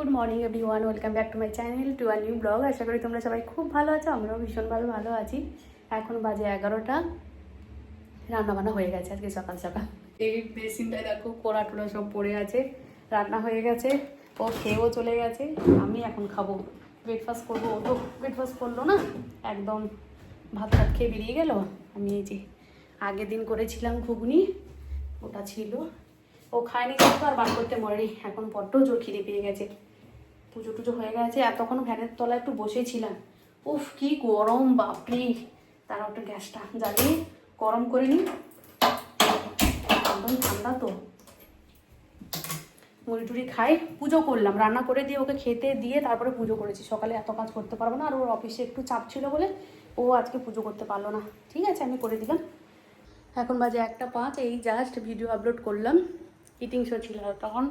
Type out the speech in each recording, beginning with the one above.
Good morning everyone welcome back to my channel, to our new blog. আশা করি তোমরা সবাই খুব ভালো আছো আমরাও ভীষণভাবে ভালো আছি। এখন বাজে এগারোটা, রান্নাবান্না হয়ে গেছে আজকে সকাল সকাল। এই বেসিনটায় দেখো কোড়া টোড়া সব পড়ে আছে, রান্না হয়ে গেছে, ও খেয়েও চলে গেছে, আমি এখন খাব। ব্রেকফাস্ট করব, ও তো ব্রেকফাস্ট করল না, একদম ভাত ভাত খেয়ে বেরিয়ে গেল। আমি এই যে আগের দিন করেছিলাম ঘুগনি, ওটা ছিল। ও খায়নি কিন্তু আর বার করতে মরেনি, এখন বড্ড জোর খিদে পেয়ে গেছে। পুজো টুজো হয়ে গেছে এতক্ষণ ফ্যানের তলায় একটু বসেছিলাম। উফ, কি গরম, বাপরে! তারা একটু গ্যাসটা জ্বালিয়ে গরম করে নিই। একদম ঠান্ডা তো। মুড়ি টুড়ি খাই, পুজো করলাম। রান্না করে দিয়ে ওকে খেতে দিয়ে তারপরে পুজো করেছি। সকালে এত কাজ করতে পারব না, আর ওর অফিসে একটু চাপ ছিল বলে ও আজকে পুজো করতে পারল না। ঠিক আছে, আমি করে দিলাম। এখন বাজে একটা পাঁচ, এই জাস্ট ভিডিও আপলোড করলাম। ইটিং শো ছিল তখন।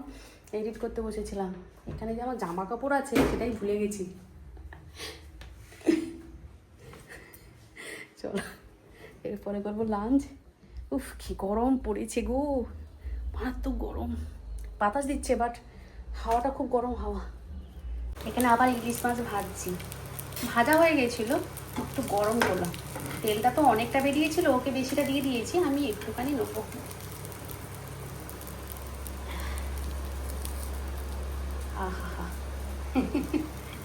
এডিট করতে বসেছিলাম। এখানে যে আমার জামা কাপড় আছে, সেটাই ভুলে গেছি। চলো, এরপরে করব লাঞ্চ উফ, কি গরম পড়েছে গো। মারাত্মক গরম। বাতাস দিচ্ছে বাট হাওয়াটা খুব গরম হাওয়া। এখানে আবার ইলিশ মাছ ভাজছি। ভাজা হয়ে গেছিল, একটু গরম করলাম। তেলটা তো অনেকটা বেরিয়েছিল, ওকে বেশিটা দিয়ে দিয়েছি, আমি একটুখানি নেব।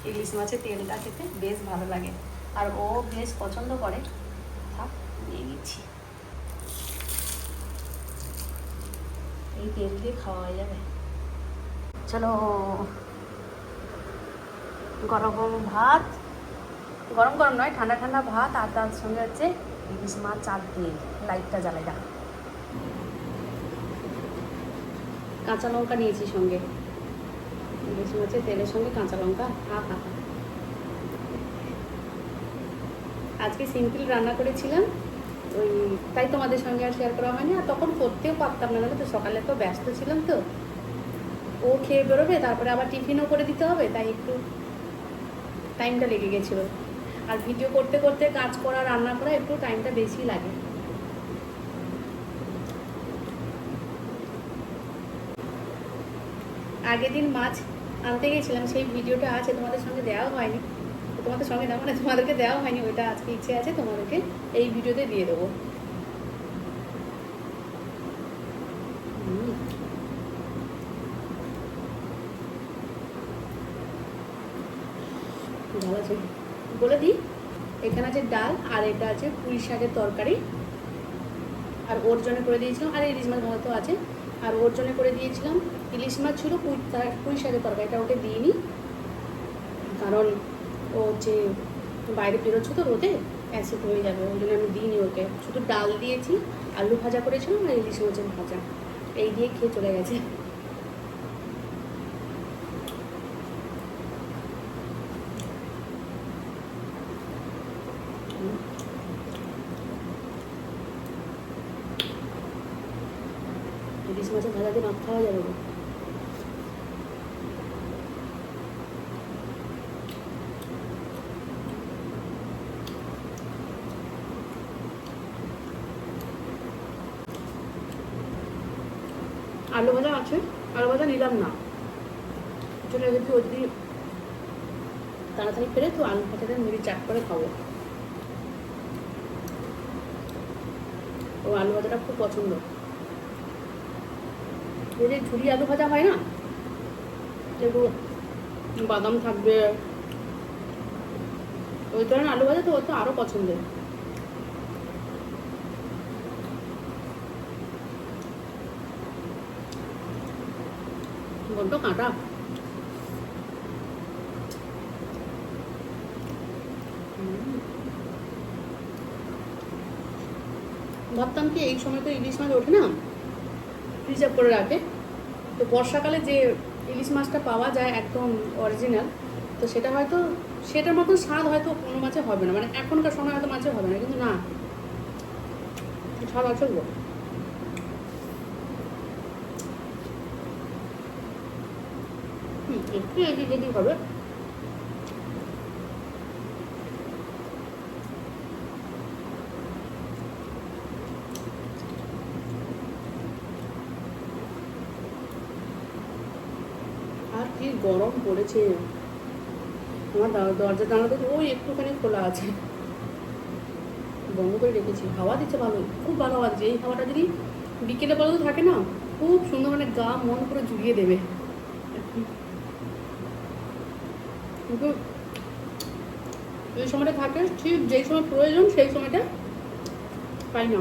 ইলিশ মাছের তেলটা খেতে বেশ ভালো লাগে। আর ও বেশ পছন্দ করে। থাক নিয়ে নিচ্ছি এই তেল দিয়ে খাওয়া যাবে। চলো। গরম ভাত। গরম গরম নয়, ঠান্ডা ঠান্ডা ভাত আর তার সঙ্গে হচ্ছে ইলিশ মাছ চাল দিয়ে লাইটটা জ্বালাই রাখ কাঁচা লঙ্কা নিয়েছি সঙ্গে। ইলিশ মাছের তেলের সঙ্গে কাঁচা লঙ্কা হা হা হা আজকে সিম্পল রান্না করেছিলাম, ওই তাই তোমাদের সঙ্গে আর শেয়ার করা হয়নি, আর তখন করতেও পারতাম না তো সকালে তো ব্যস্ত ছিলাম তো। ও খেয়ে বেরোবে, তারপরে আবার টিফিনও করে দিতে হবে, তাই একটু টাইমটা লেগে গেছিল। আর ভিডিও করতে করতে কাজ করা, রান্না করা একটু টাইমটা বেশি লাগে। আগের দিন মাছ আনতে গেছিলাম সেই ভিডিওটা আছে, তোমাদের সঙ্গে দেওয়া হয়নি। তোমাদের সঙ্গে দেওয়া মানে তোমাদেরকে দেওয়া হয়নি, ওইটা আজকে ইচ্ছে আছে, তোমাদেরকে এই ভিডিওতে দিয়ে দেবো। বলে দিই, এখানে আছে ডাল, আর এটা আছে পুঁই শাকের তরকারি। আর ওর জন্য করে দিয়েছিলাম, আর ইলিশ মাছ ভালো তো আছে। আর ওর জন্য করে দিয়েছিলাম ইলিশ মাছ ছিল পুঁই পুঁই শাকের তরকারি। এটা ওকে দিইনি, কারণ ও হচ্ছে বাইরে বেরোচ্ছে তো রোদে, অ্যাসিড হয়ে যাবে, ওই জন্য আমি দিইনি ওকে। শুধু ডাল দিয়েছি, আলু ভাজা করেছিলাম আর ইলিশ মাছের ভাজা। এই দিয়ে খেয়ে চলে গেছে। ইলিশ মাছের ভাজা দিয়ে ভাত খাওয়া যাবে না আলু ভাজা আছে ভাজা নিলাম না। চলে গেছি যদি তাড়াতাড়ি ফেরে তো আলু ভাজাটা মুড়ি চাট করে খাব। ও আলু ভাজাটা খুব পছন্দ। এই যে ঝুড়ি আলু ভাজা হয় না একটু বাদাম থাকবে। ওই ধরনের আলু ভাজা তো ওর তো আরও পছন্দের। বড্ড কাঁটা। ভাবতাম কি এই সময় তো ইলিশ মাছ ওঠে না? রিজার্ভ করে রাখে তো বর্ষাকালে যে ইলিশ মাছটা পাওয়া যায় একদম অরিজিনাল তো সেটা হয়তো, সেটার মতন স্বাদ হয়তো কোনো মাছে হবে না। মানে এখনকার সময় হয়তো মাছে হবে না, কিন্তু না। স্বাদ আছে গো হুম, একটু এদিক এদিক হবে? আর কি গরম পড়েছে। আমার দর- দরজা জানাতে ওই একটুখানি খোলা আছে। বন্ধ করে রেখেছি। হাওয়া দিচ্ছে ভালো খুব ভালো হাওয়া দিচ্ছে এই হাওয়াটা যদি বিকেলে বেলাও থাকে না, খুব সুন্দর মানে গা মন করে জুড়িয়ে দেবে। কিন্তু এই সময়টা থাকে, ঠিক যেই সময় প্রয়োজন, সেই সময়টা পাই না।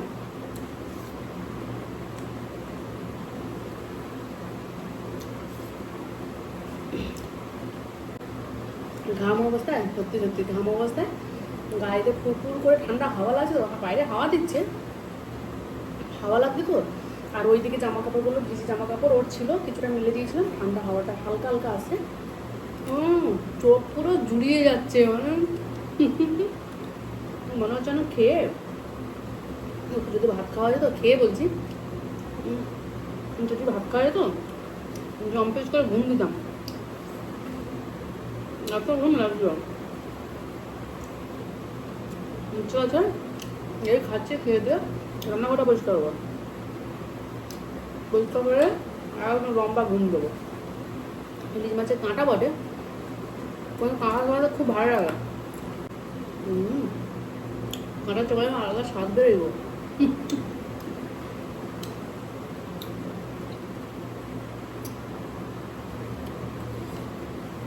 ঘাম অবস্থায়, সত্যি সত্যি ঘাম অবস্থায়। গাড়িতে ফুরফুর করে ঠান্ডা হাওয়া লাগছে তো, বাইরে হাওয়া দিচ্ছে। হাওয়া লাগছে তো, আর ওইদিকে জামা কাপড়গুলো ভিজে জামা কাপড় ওর ছিল, কিছুটা মিলে দিয়েছিলাম, ঠান্ডা হাওয়াটা হালকা হালকা আছে। হুম, চোখ পুরো জুড়িয়ে যাচ্ছে মানে হচ্ছে যেন খেয়ে যদি ভাত খাওয়া যেত, খেয়ে বলছি। যদি ভাত খাওয়া যেত জম্পেস করে ঘুম দিতাম। এত ঘুম লাগছিল ইচ্ছে আছে এই খাচ্ছে, খেয়ে দিয়ে রান্নাঘরটা পরিষ্কার করব। পরিষ্কার করে আর লম্বা ঘুম দেবো। ইলিশ মাছের কাঁটা বটে। কোনো কাঁটা খাওয়াতে খুব ভালো লাগে। হুম কাঁটা চোখায় আলাদা স্বাদ বেরোবো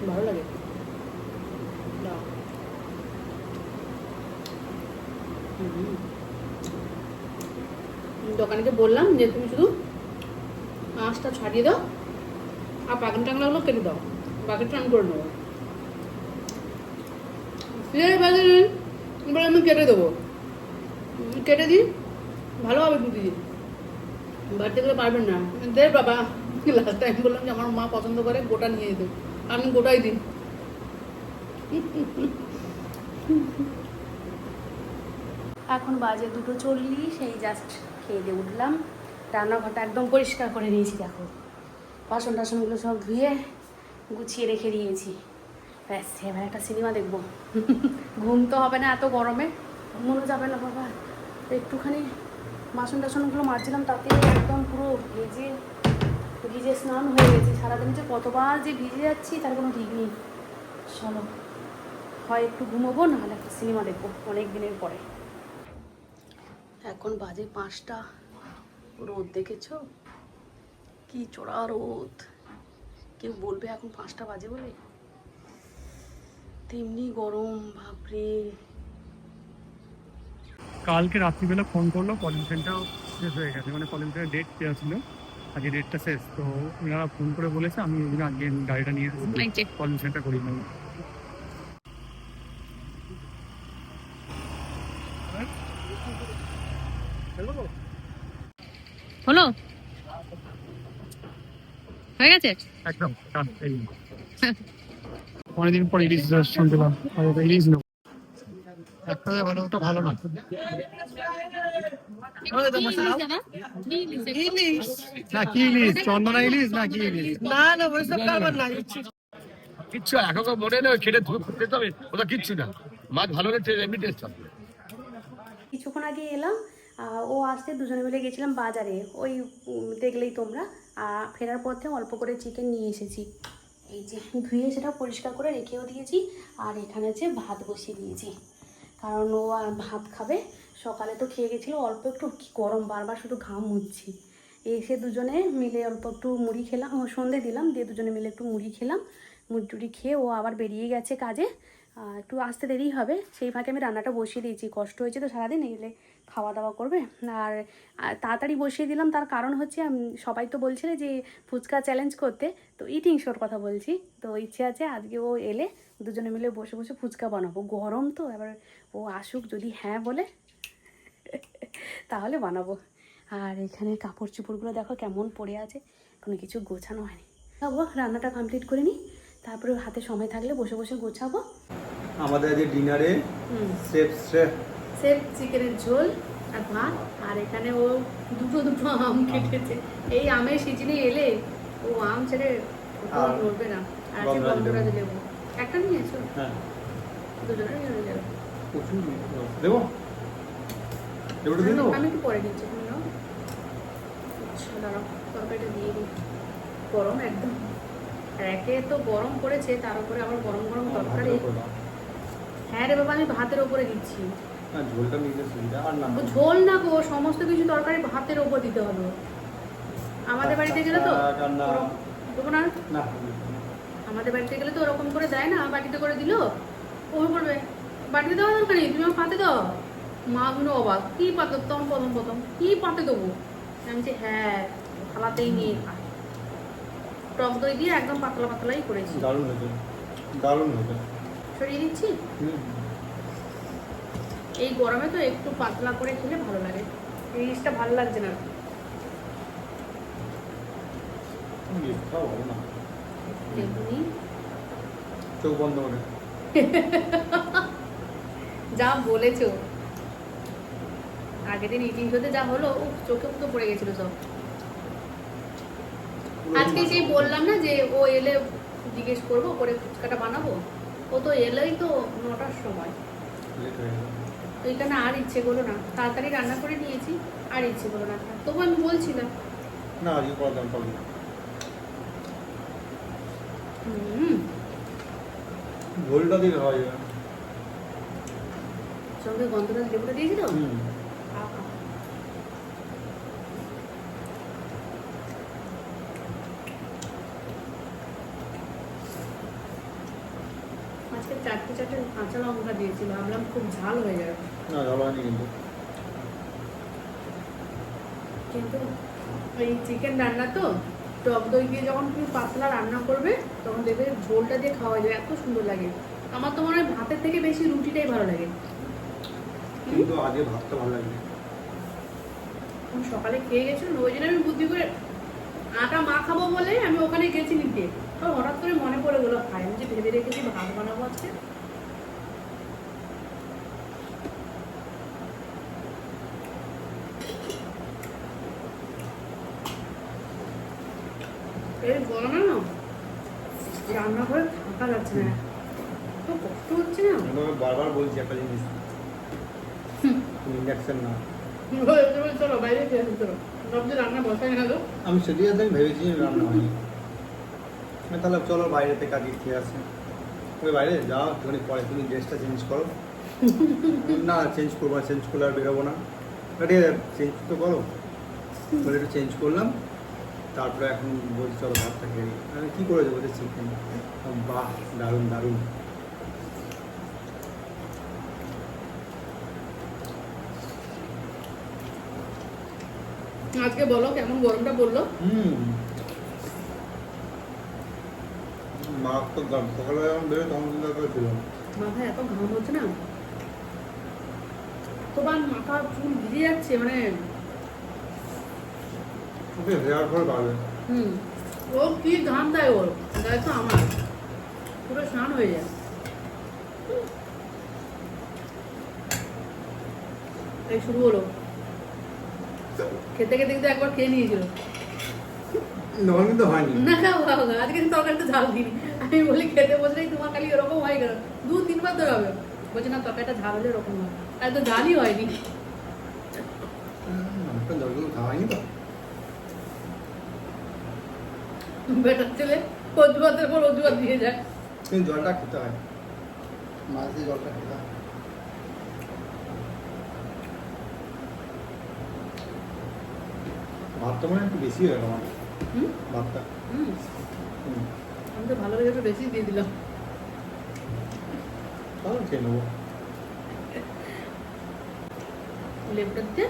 ভালো লাগে। দোকানিকে বললাম যে তুমি শুধু আঁশটা ছাড়িয়ে দাও আর পাখিন টাংলাগুলো কেটে দাও। বাকিটা আমি করে নেব। এবার আমি কেটে দেবো। কেটে দিই ভালোভাবে টুটি দিই বাড়িতে গেলে পারবেন না। দে বাবা লাস্ট টাইম বললাম যে আমার মা পছন্দ করে, গোটা নিয়ে যেতে। আমি গোটাই দিই। এখন বাজে দুটো চল্লিশ, এই জাস্ট খেয়ে দিয়ে উঠলাম। রান্নাঘরটা একদম পরিষ্কার করে নিয়েছি, দেখো। বাসন টাসনগুলো সব ধুয়ে গুছিয়ে রেখে দিয়েছি। ব্যাস এবার একটা সিনেমা দেখব। ঘুম তো হবে না এত গরমে। ঘুমোনো যাবে না বাবা। একটুখানি বাসন টাসনগুলো মাজছিলাম, তাতে একদম পুরো ভিজে ভিজে স্নান হয়ে গেছে। সারাদিন যে কতবার যে ভিজে যাচ্ছি, তার কোনো ঠিক নেই। চলো, হয় একটু ঘুমোবো, নাহলে একটা সিনেমা দেখব অনেক দিনের পরে। এখন বাজে পাঁচটা। রোদ দেখেছ? কি চড়া রোদ। কেউ বলবে এখন পাঁচটা বাজে বলে? তেমনি গরম বাপরে। কালকে রাত্রিবেলা ফোন করল পলিউশনটাও শেষ হয়ে গেছে। মানে পলিউশনের ডেট দেওয়া ছিল। আজকে ডেটটা শেষ। তো ওনারা ফোন করে বলেছে আমি ওই আজকে গাড়িটা নিয়ে এসেছি। পলিউশনটা করি নেব। হলো? হয়ে গেছে? একদম এই। অনেকদিন পর ইলিশ শুনতে পাম ইলিশ নেব। একটা ওটা ভালো না। না কি ইলিশ চন্দনা ইলিশ না কি ইলিশ না না ওইসব খাবার না কিচ্ছু এখন মনে নেই খেটে ধুয়ে খেতে হবে। ওটা কিচ্ছু না। মাছ ভালো হলে এমনি টেস্ট হবে। কিছুক্ষণ আগে এলাম আহ, ও আসতে দুজনে মিলে গেছিলাম বাজারে। ওই উম, দেখলেই তোমরা। ফেরার পথে অল্প করে চিকেন নিয়ে এসেছি। এই যে ধুয়ে সেটা পরিষ্কার করে রেখেও দিয়েছি, আর এখানে যে ভাত বসিয়ে দিয়েছি। কারণ ও আর ভাত খাবে, সকালে তো খেয়ে গেছিল, অল্প একটু কি গরম, বারবার শুধু ঘাম মুচ্ছি এসে দুজনে মিলে অল্প একটু মুড়ি খেলাম, সন্ধে দিলাম, দিয়ে দুজনে মিলে একটু মুড়ি খেলাম, মুড়ি টুড়ি খেয়ে ও আবার বেরিয়ে গেছে কাজে। একটু আসতে দেরি হবে। সেই ফাঁকে আমি রান্নাটা বসিয়ে দিয়েছি। কষ্ট হয়েছে তো সারাদিন এলে খাওয়া দাওয়া করবে। আর তাড়াতাড়ি বসিয়ে দিলাম। তার কারণ হচ্ছে সবাই তো বলছিলে যে ফুচকা চ্যালেঞ্জ করতে। তো ইটিং শোর কথা বলছি। তো ইচ্ছে আছে আজকে ও এলে দুজনে মিলে বসে বসে ফুচকা বানাবো। গরম তো, এবার ও আসুক যদি হ্যাঁ বলে, তাহলে বানাবো। আর এখানে কাপড় চোপড়গুলো দেখো কেমন পড়ে আছে। কোনো কিছু গোছানো হয়নি। যাব রান্নাটা কমপ্লিট করে নিই। তারপরে হাতে সময় থাকলে বসে বসে গোছাবো। আমাদের আজ ডিনারে সেফ সেফ। সেফ চিকেনের ঝোল আর ভাত। আর এখানে ও দুটো দুটো আম কেটেছে। এই আমের সিজনে এলে ও আম ছেড়ে আর না। আর আছে গন্ধরাজ লেবু। একটা নিয়েছো? হ্যাঁ। নিয়ে যাবে। প্রচুর দেবো? লেবুটা দিয়ে দেবো? আমি একটু পরে নিচ্ছি তুমি নাও। আচ্ছা দাঁড়াও তরকারিটা দিয়ে দিই। গরম একদম। একে তো গরম পড়েছে তার উপরে আবার গরম গরম তরকারি। হ্যাঁ রে বাবা আমি ভাতের ওপরে দিচ্ছি। ঝোলটা নিতে সুবিধা আর না ঝোল না গো সমস্ত কিছু তরকারি ভাতের ওপর দিতে হবে। আমাদের বাড়িতে গেলে তো ওরকম- দেবো না? আমাদের বাড়িতে গেলে তো ওরকম করে দেয় না বাটিতে করে দিল ও বলবে বাটিতে দেওয়া দরকার নেই তুমি আমার পাতে দাও। মা গুলো অবাক কি পাতে তখন প্রথম প্রথম কি পাতে দেবো? আমি বলছি হ্যাঁ থালাতেই নিয়ে টক দই দিয়ে একদম পাতলা পাতলাই করেছি। দারুণ হয়েছে দারুণ হয়েছে। সরিয়ে দিচ্ছি? এই গরমে তো একটু পাতলা করে খেলে ভালো লাগে। এই জিনিসটা ভালো লাগছে না। ইয়ে, চোখ বন্ধ করে। যা বলেছ। আগের দিন ইটিং হতে যা হলো উফ, চোখে তো পড়ে গেছিল সব। আজকে সেই বললাম না যে ও এলে জিজ্ঞেস করব করে ফুচকাটা বানাবো? ও তো এলেই তো নটার সময়। তো এখানে আর ইচ্ছে করল না। তাড়াতাড়ি রান্না করে নিয়েছি আর ইচ্ছে করল না। তবু আমি বলছিলাম না। করা প্রবলেম হুম। হয় সঙ্গে গন্ধরাজ লেবুটা দিয়েছিল হুম আহা। আজকে চারটে চারটে কাঁচা লঙ্কা দিয়েছি ভাবলাম খুব ঝাল হয়ে যাবে। না ঝাল হয়নি কিন্তু। কিন্তু এই চিকেন রান্না তো টক দই দিয়ে যখন তুমি পাতলা রান্না করবে তখন দেখবে ঝোলটা দিয়ে খাওয়া যায় এত সুন্দর লাগে। আমার তো মনে হয় ভাতের থেকে বেশি রুটিটাই ভালো লাগে। কিন্তু আজকে ভাতটা ভালো আমি সকালে খেয়ে গেছিলাম ওই জন্য আমি বুদ্ধি করে আটা মা খাব বলে আমি ওখানে গেছি নিতে তো হঠাৎ করে মনে পড়ে গেলো খাই আমি যে ভেবে রেখেছি ভাত বানাবো আজকে এই গরমে না রান্নাঘরে থাকা যাচ্ছে না তো কষ্ট হচ্ছে না? আমি বারবার বলছি একটা জিনিস। ইন্ডাকশন না চলো বাইরে চলো। রান্না বসাই না তো আমি আজ আমি ভেবেছি রান্না হয়নি। তাহলে চলো বাইরে থেকে আগে খেয়ে আসি। ওই বাইরে যাও একটুখানি পরে তুমি ড্রেসটা চেঞ্জ করো। না চেঞ্জ করব চেঞ্জ করলে আর বেরোবো না। ঠিক আছে চেঞ্জ তো করো। বলে একটু চেঞ্জ করলাম। তারপরে এখন বলছি চলো ভাতটা খেয়ে। আমি কী করে যাব চিকেন। বাহ দারুণ দারুণ। আজকে বলো কেমন গরমটা বলল হুম। মারাত্মক দাম সকালে যখন বেরোয় তখন চিন্তা করেছিল মাথায় এত ঘাম হচ্ছে না? তোমার মাথা চুল ভিজে যাচ্ছে মানে হেয়ার ফল হুম। ও কি ঘাম দেয় ওর? দেয় তো আমার। পুরো স্নান হয়ে যায়। এই শুরু হলো। খেতে খেতে কিন্তু একবার খেয়ে নিয়েছিল। নন কিন্তু হয়নি। না খাও খাও খাও। আজকে কিন্তু তরকারিটা ঝাল দিই আমি বলি খেতে বসলেই তোমার খালি এরকম হয় কেন দু তিনবার ধরে হবে। বলছে না তরকারিটা ঝাল হলে এরকম হয়। আর তো ঝালই হয়নি। একটা খাওয়া হয়নি তো। বেটার ছেলে অজুহাতের পর অজুহাত দিয়ে যায়। কিন্তু জলটা খেতে হয়। মাছ দিয়ে জলটা খেতে হয়। ভাতটা মানে একটু বেশি হয়ে গেল আমার। হুম? ভাতটা। হুম। হুম। আমি তো ভালো লেগে একটু বেশি দিয়ে দিলাম। তাহলে খেয়ে নেব। লেবুটা দিতে?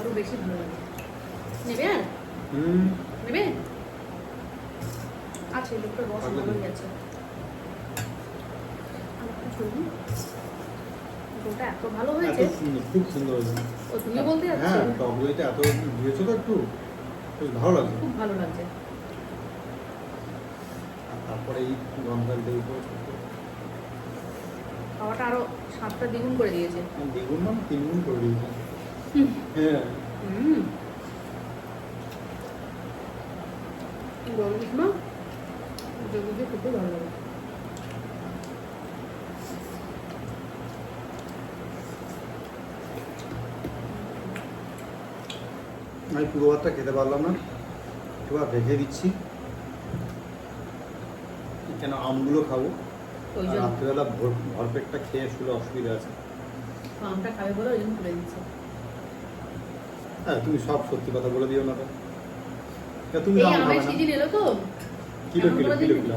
আরও বেশি ভালো লাগে। নেবে আর? নেবে? আছে লেবুটা রস ভালো ভালোই লাগে। আছে আর একটু ছবি ওটা এত ভালো হয়েছে খুব সুন্দর হয়েছে। ও তুমি বলতে যাচ্ছ? হ্যাঁ টক দইটা এত দিয়েছ তো একটু? বেশ ভালো লাগছে। খুব ভালো লাগছে। তারপরে এই খাওয়াটা আরও স্বাদটা দ্বিগুণ করে দিয়েছে। দ্বিগুণ না তিন গুণ করে দিয়েছে। হ্যাঁ। হুম। গরম। যেগুলো খেতে ভালো লাগে আমি পুরো ভাতটা খেতে পারলাম না। এবার রেখে দিচ্ছি। কেন আমগুলো খাব? রাত্রিবেলা ভোর ভরপেটটা খেয়ে শুলে অসুবিধা আছে। আমটা খাবে বলে ওই জন্য তুলে দিচ্ছে। হ্যাঁ তুমি সব সত্যি কথা বলে দিও না তো। তুমি আম খাবে না। এলো তো। কিলো কিলো কিলো কিলো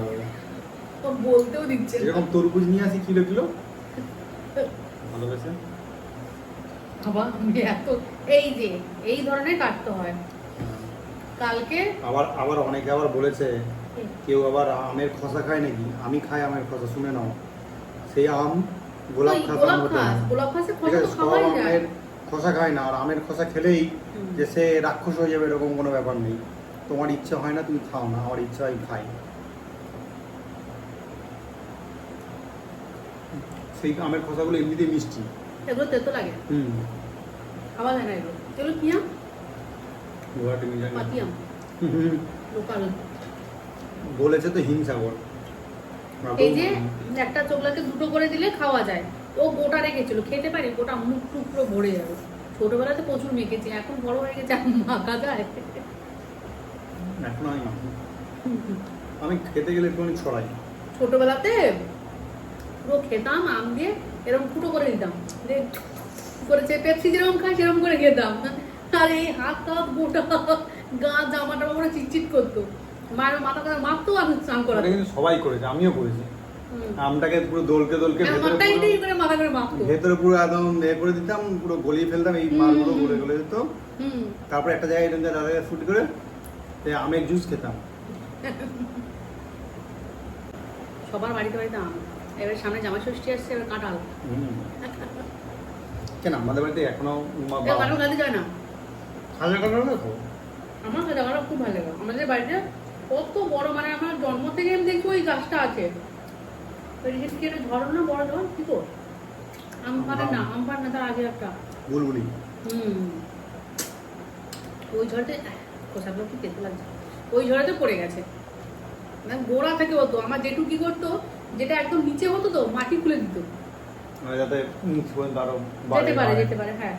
ও বলতেও দিচ্ছে এরকম তরমুজ নিয়ে আসি কিলো কিলো? ভালোবেসে। বাবা এত এই যে এই ধরনের কাটতে হয়। কালকে আবার আবার অনেকে আবার বলেছে কেউ আবার আমের খসা খায় নাকি? আমি খাই আমের খসা শুনে নাও। সেই আম গোলাপ খাস গোলাপ খাস খাসে তো খাওয়াই যায়। আমের খসা খায় না আর আমের খসা খেলেই যে সে রাক্ষস হয়ে যাবে এরকম কোনো ব্যাপার নেই। তোমার ইচ্ছা হয় না তুমি খাও না আমার ইচ্ছা হয় খাই। সেই আমের খসাগুলো এমনিতেই মিষ্টি। এগুলো তেতো লাগে? হুম। খাওয়া যায় না এগুলো। এগুলো কি আম? গুয়াহাটি নিয়ে যাবে। পাতি আম। লোকাল। বলেছে তো হিমসাগর। এই যে একটা চোখলাকে দুটো করে দিলে খাওয়া যায়। ও গোটা রেখেছিল খেতে পারি গোটা মুখ টুক পুরো ভরে যাবে। ছোটবেলাতে প্রচুর মেখেছি এখন বড় হয়ে গেছে আর মাখা যায়। এখন আমি আমি খেতে গেলে একটুখানি ছড়াই। ছোটবেলাতে পুরো খেতাম আম দিয়ে এরকম ফুটো করে দিতাম। দিয়ে করেছে পেপসি যেরকম খাই সেরকম করে খেতাম। আর এই হাত টাত গোটা গা জামাটা পুরো চিটচিট করতো। মায়ের মাথা করে মাপতো আমি স্নান করা কিন্তু সবাই করেছে আমিও করেছি। আমটাকে পুরো দোলকে দোলকে ভেতরে মাথা করে মাথা করে মাপতো। ভেতরে পুরো একদম এ করে দিতাম পুরো গলিয়ে ফেলতাম এই মালগুলো গলে গলে হুম। তারপরে একটা জায়গায় এরকম দাদা ফুট করে আমের জুস খেতাম। সবার বাড়িতে বাড়িতে আম। এবার সামনে জামাই ষষ্ঠী আসছে এবার কাঁঠাল। কেন আমাদের বাড়িতে এখনও কাঁঠাল খাতে যায় না। তো আমার কাঁঠাল খুব ভালো লাগে। আমাদের বাড়িতে কত বড় মানে আমার জন্ম থেকে আমি দেখছি ওই গাছটা আছে। থেকে একটা ঝড় না বড় ঝড়? কি তো? আম পারে না আম পারে না তার আগে একটা। বুলবুলি। হুম। ওই ঝড়তে খোসাগুলো খেতে লাগছে। ওই ঝড়েতে পড়ে গেছে। মানে গোড়া থেকে হতো। আমার জেঠু কি করতো যেটা একদম নিচে হতো তো মাটি খুলে দিত। মানে যাতে মুখ পর্যন্ত আরও যেতে পারে যেতে পারে হ্যাঁ।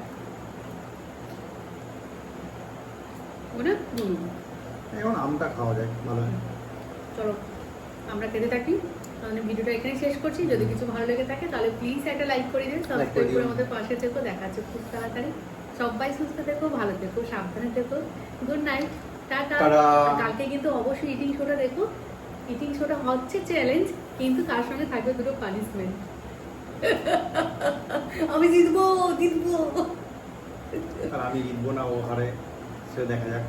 ওটা এখন আমটা খাওয়া যায় ভালো চলো আমরা খেতে থাকি। তাহলে ভিডিওটা এখানে শেষ করছি। যদি কিছু ভালো লেগে থাকে তাহলে প্লিজ একটা লাইক করে দিন। সাবস্ক্রাইব করে আমাদের পাশে থেকো। দেখা হচ্ছে খুব তাড়াতাড়ি। সবাই সুস্থ থেকো ভালো থেকো সাবধানে থেকো। Good night tata. কালকে কিন্তু অবশ্যই ইটিং শোটা দেখো। ইটিং শোটা হচ্ছে চ্যালেঞ্জ কিন্তু তার সঙ্গে থাকবে দুটো পানিশমেন্ট আমি জিতবো জিতবো। আমি জিতবো না ও হারে। সে দেখা যাক।